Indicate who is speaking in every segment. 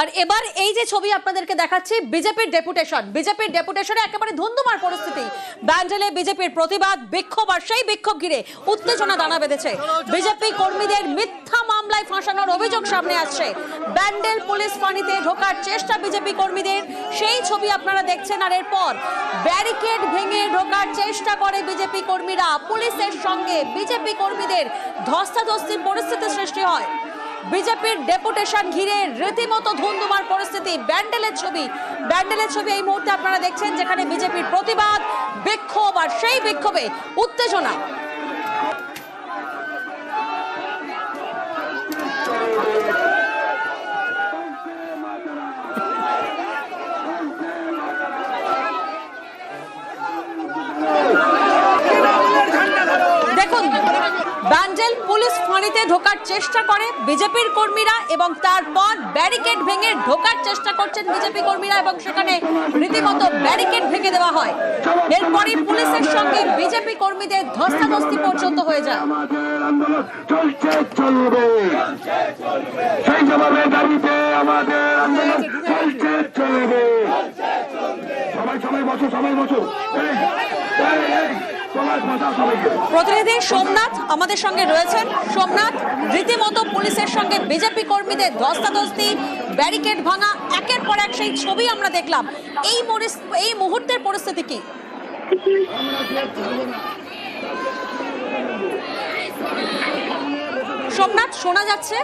Speaker 1: আর এবার এই যে ছবি আপনাদেরকে দেখাচ্ছি, বিজেপির ডেপুটেশন। বিজেপির ডেপুটেশনে একেবারে ধুন্ধুমার পরিস্থিতি। ব্যান্ডেলে বিজেপির প্রতিবাদ, বিক্ষোভ, আর সেই বিক্ষোভ ঘিরে উত্তেজনা দানা বেঁধেছে। বিজেপি কর্মীদের মিথ্যা মামলায় ফাঁসানোর অভিযোগ সামনে আসছে। ব্যান্ডেল পুলিশ ফাঁড়িতে ঢোকার চেষ্টা বিজেপি কর্মীদের। সেই ছবি আপনারা দেখছেন, আর এরপর ব্যারিকেড ভেঙে ঢোকার চেষ্টা করে বিজেপি কর্মীরা। পুলিশের সঙ্গে বিজেপি কর্মীদের ধস্তাধস্তির পরিস্থিতি সৃষ্টি হয়। বিজেপির ডেপুটেশন ঘিরে রীতিমতো ধুন্ধুমার পরিস্থিতি, ব্যান্ডেলের ছবি। ব্যান্ডেলের ছবি এই মুহূর্তে আপনারা দেখছেন, যেখানে বিজেপির প্রতিবাদ, বিক্ষোভ আর সেই বিক্ষোভে উত্তেজনা দেখুন ব্যান্ডেল পুলিশ ঢোকার চেষ্টা করে বিজেপির কর্মীরা এবং তারপর ব্যারিকেড ভেঙে ঢোকার চেষ্টা করছেন বিজেপি কর্মীরা এবং সেখানে রীতিমতো ব্যারিকেড ভেঙে দেওয়া হয়। এরপরই পুলিশের সঙ্গে বিজেপি কর্মীদের ধস্তাধস্তি পর্যন্ত হয়ে যায়।
Speaker 2: সবাই বসো সবাই বসো।
Speaker 1: প্রতিনিধি সোমনাথ আমাদের সঙ্গে রয়েছেন। সোমনাথ, রীতিমতো পুলিশের সঙ্গে বিজেপি কর্মীদের ধস্তাধস্তি, ব্যারিকেড ভাঙা, একের পর এক সেই ছবি আমরা দেখলাম। এই এই মুহূর্তের পরিস্থিতি কি? সোমনাথ, শোনা যাচ্ছে।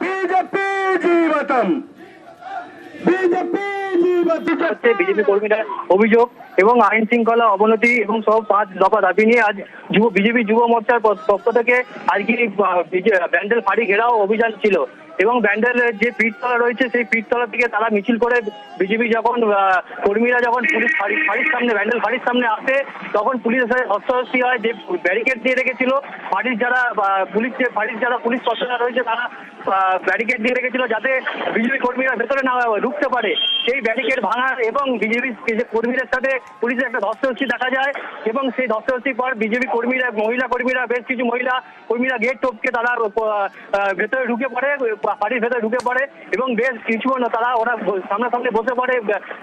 Speaker 2: বিজেপি বিজেপি
Speaker 3: হচ্ছে বিজেপি কর্মীরা অভিযোগ এবং আইন শৃঙ্খলা অবনতি এবং সব পাঁচ দফা দাবি নিয়ে আজ যুব, বিজেপি যুব মোর্চার পক্ষ থেকে আজকে ব্যান্ডেল ফাঁড়ি ঘেরাও অভিযান ছিল। এবং ব্যান্ডেলের যে পিঠতলা রয়েছে, সেই পিঠতলা থেকে তারা মিছিল করে বিজেপি যখন কর্মীরা যখন পুলিশ ফাঁড়ি, ফাঁড়ির সামনে, ব্যান্ডেল ফাঁড়ির সামনে আসে, তখন পুলিশের সাথে হস্তহস্তি হয়, যে ব্যারিকেড দিয়ে রেখেছিল, ফাঁড়ির যারা পুলিশ যে, ফাঁড়ির যারা পুলিশ কর্তারা রয়েছে, তারা ব্যারিকেড দিয়ে রেখেছিল যাতে বিজেপি কর্মীরা ভেতরে না ঢুকতে পারে। সেই ব্যারিকেড ভাঙার এবং বিজেপি কর্মীদের সাথে পুলিশের একটা ধস্তাধস্তি দেখা যায় এবং সেই ধস্তাধস্তির পর বিজেপি কর্মীরা মহিলা কর্মীরা বেশ কিছু মহিলা কর্মীরা গেট টপকে তারা ভেতরে ঢুকে পড়ে পার্টির ভেতরে ঢুকে পড়ে এবং বেশ কিছুক্ষণ তারা ওরা সামনাসামনি বসে পড়ে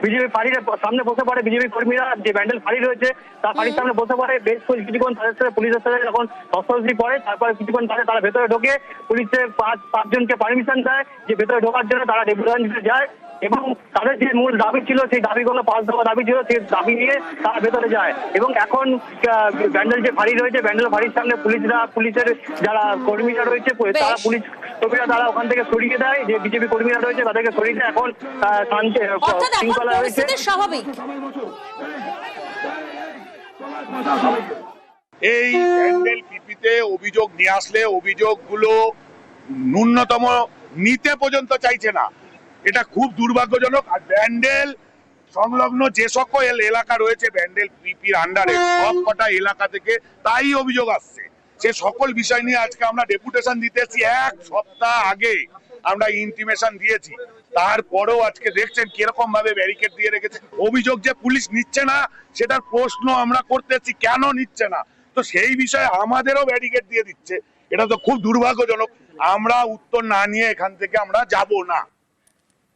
Speaker 3: বিজেপি পার্টির সামনে বসে পড়ে বিজেপি কর্মীরা যে ব্যান্ডেল ফাঁড়ি রয়েছে তার ফাঁড়ির সামনে বসে পড়ে বেশ কিছুক্ষণ তাদের সাথে পুলিশের সাথে যখন ধস্তাধস্তি পড়ে তারপরে কিছুক্ষণ তারা তারা ভেতরে ঢোকে পুলিশের পাঁচ পাঁচজনকে পারমিশন দেয় যে ভেতরে ঢোকার জন্য তারা ডেপুটেশন যায়। এবং তাদের যে মূল দাবি ছিল সেই দাবিগুলো পাঁচ দফা দাবি ছিল সেই দাবি নিয়ে তারা ভেতরে যায়। এবং এখন আহ, ব্যান্ডেল যে ফাঁড়ি রয়েছে ব্যান্ডেল ফাঁড়ির সামনে পুলিশরা পুলিশের যারা কর্মীরা রয়েছে তারা পুলিশ কর্মীরা তারা ওখান থেকে সরিয়ে দেয়। যে বিজেপি কর্মীরা রয়েছে তাদেরকে সরিয়ে দেয়। এখন আহ, শান্তি শৃঙ্খলা রয়েছে।
Speaker 1: স্বাভাবিক।
Speaker 4: এই প্যান্ডেল পিপিতে অভিযোগ নিয়ে আসলে অভিযোগগুলো ন্যূনতম নিতে পর্যন্ত চাইছে না। এটা খুব দুর্ভাগ্যজনক। আর ব্যান্ডেল সংলগ্ন যে সকল এলাকা রয়েছে, ব্যান্ডেল পিপির আন্ডারে সব কটা এলাকা থেকে তাই অভিযোগ আসছে। সে সকল বিষয় নিয়ে আজকে আমরা ডেপুটেশন দিতেছি এক সপ্তাহ আগে। আমরা ইন্টিমেশন দিয়েছি। তারপরেও আজকে দেখছেন কীরকম ভাবে ব্যারিকেড দিয়ে রেখেছে। অভিযোগ যে পুলিশ নিচ্ছে না, সেটার প্রশ্ন আমরা করতেছি কেন নিচ্ছে না? তো সেই বিষয়ে আমাদেরও ব্যারিকেড দিয়ে দিচ্ছে। এটা তো খুব দুর্ভাগ্যজনক। আমরা উত্তর না নিয়ে এখান থেকে আমরা যাব না।